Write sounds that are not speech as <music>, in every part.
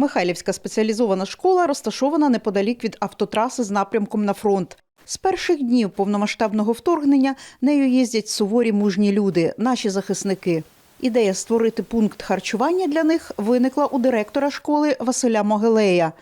Михайлівська спеціалізована школа розташована неподалік від автотраси з напрямком на фронт. З перших днів повномасштабного вторгнення нею їздять суворі мужні люди, наші захисники. Ідея створити пункт харчування для них виникла у директора школи Василя Могилея,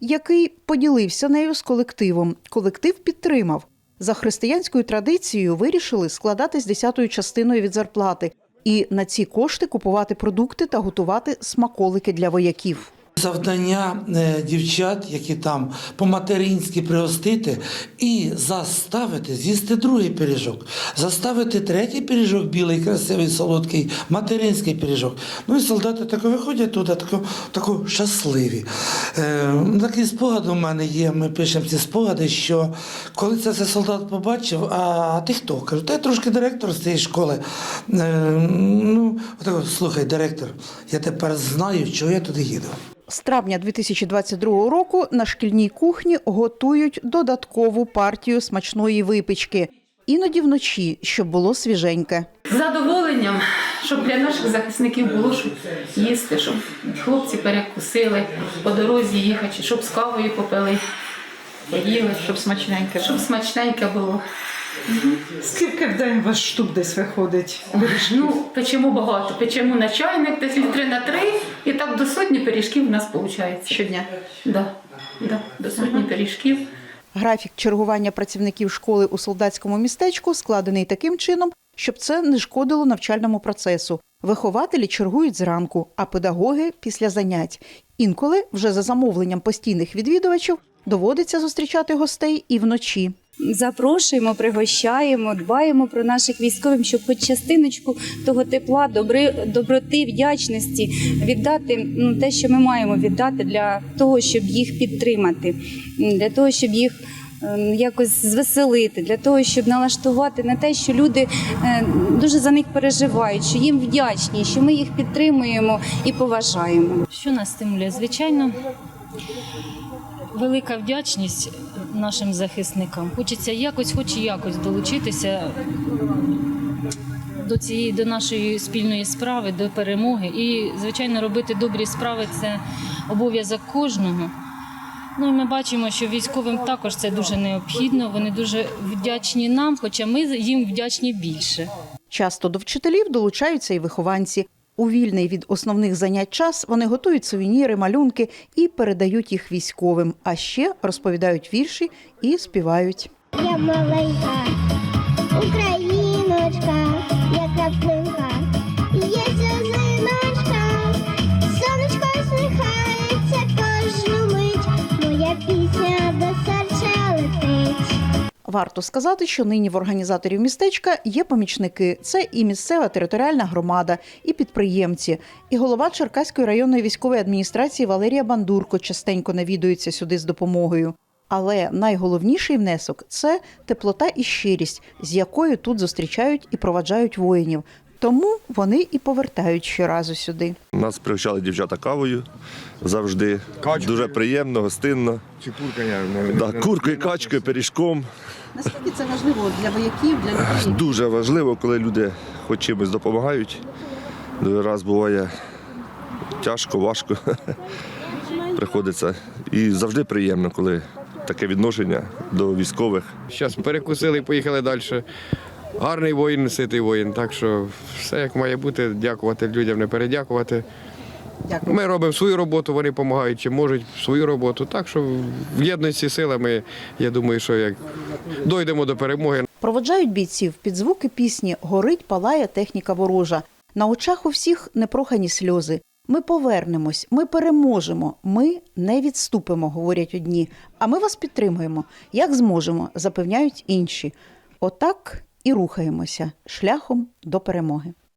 який поділився нею з колективом. Колектив підтримав. За християнською традицією вирішили складатись десятою частиною від зарплати і на ці кошти купувати продукти та готувати смаколики для вояків. Завдання е, дівчат, які там по-материнськи пригостити, і заставити з'їсти другий пиріжок, заставити третій пиріжок, білий, красивий, солодкий, материнський пиріжок. Ну і солдати тако виходять туди, тако, тако щасливі. Е, такий спогад у мене є. Ми пишемо ці спогади, що коли це, це солдат побачив, а ти хто? Кажу, та я трошки директор з цієї школи. Е, ну, отако, слухай, директор, я тепер знаю, чого я туди їду. З травня 2022 року на шкільній кухні готують додаткову партію смачної випічки. Іноді вночі, щоб було свіженьке. З задоволенням, щоб для наших захисників було що їсти, щоб хлопці перекусили по дорозі їхати, щоб з кавою попили, поїли, Щоб смачненьке. щоб смачненьке було. Скільки в день у вас штук десь виходить? Ну, печемо багато, печемо на чайник, десь літри на три, і так до сотні пиріжків у нас виходить. Щодня. Да, да, до сотні пиріжків. Графік чергування працівників школи у солдатському містечку складений таким чином, щоб це не шкодило навчальному процесу. Вихователі чергують зранку, а педагоги після занять. Інколи, вже за замовленням постійних відвідувачів, доводиться зустрічати гостей і вночі. Запрошуємо, пригощаємо, дбаємо про наших військових, щоб хоч частиночку того тепла, добри, доброти, вдячності віддати ну, те, що ми маємо віддати для того, щоб їх підтримати, для того, щоб їх е, якось звеселити, для того, щоб налаштувати на те, що люди е, дуже за них переживають, що їм вдячні, що ми їх підтримуємо і поважаємо. Що нас стимулює? Звичайно, велика вдячність нашим захисникам. Хочеться якось, хоч якось долучитися до цієї до нашої спільної справи, до перемоги. І, звичайно, робити добрі справи це обов'язок кожного. Ну і ми бачимо, що військовим також це дуже необхідно. Вони дуже вдячні нам, хоча ми їм вдячні більше. Часто до вчителів долучаються і вихованці. У вільний від основних занять час вони готують сувеніри, малюнки і передають їх військовим. А ще розповідають вірші і співають. Я маленька україночка, я краплинка, є сльозиночка, сонечко усміхається кожну мить, моя пісня. Варто сказати, що нині в організаторів містечка є помічники. Це і місцева територіальна громада, і підприємці. І голова Черкаської районної військової адміністрації Валерія Бандурко частенько навідується сюди з допомогою. Але найголовніший внесок це теплота і щирість, з якою тут зустрічають і проваджають воїнів. Тому вони і повертають щоразу сюди. Нас пригощали дівчата кавою завжди. Качкою. Дуже приємно, гостинно. Чи курка не, Да, куркою, качкою, пиріжком. Наскільки це важливо для вояків, для людей? Дуже важливо, коли люди хоч чимось допомагають. Дуже раз буває тяжко, важко. <laughs> Приходиться. І завжди приємно, коли таке відношення до військових. Зараз перекусили і поїхали далі. Гарний воїн, ситий воїн. Так що все як має бути, дякувати людям, не передякувати. Дякую. Ми робимо свою роботу, вони допомагають чи можуть свою роботу. Так що в єдності силами, я думаю, що як дойдемо до перемоги, Проводжають бійців під звуки пісні Горить, палає техніка ворожа. На очах у всіх непрохані сльози. Ми повернемось, ми переможемо, ми не відступимо, говорять одні. А ми вас підтримуємо, як зможемо, запевняють інші. Отак і рухаємося шляхом до перемоги.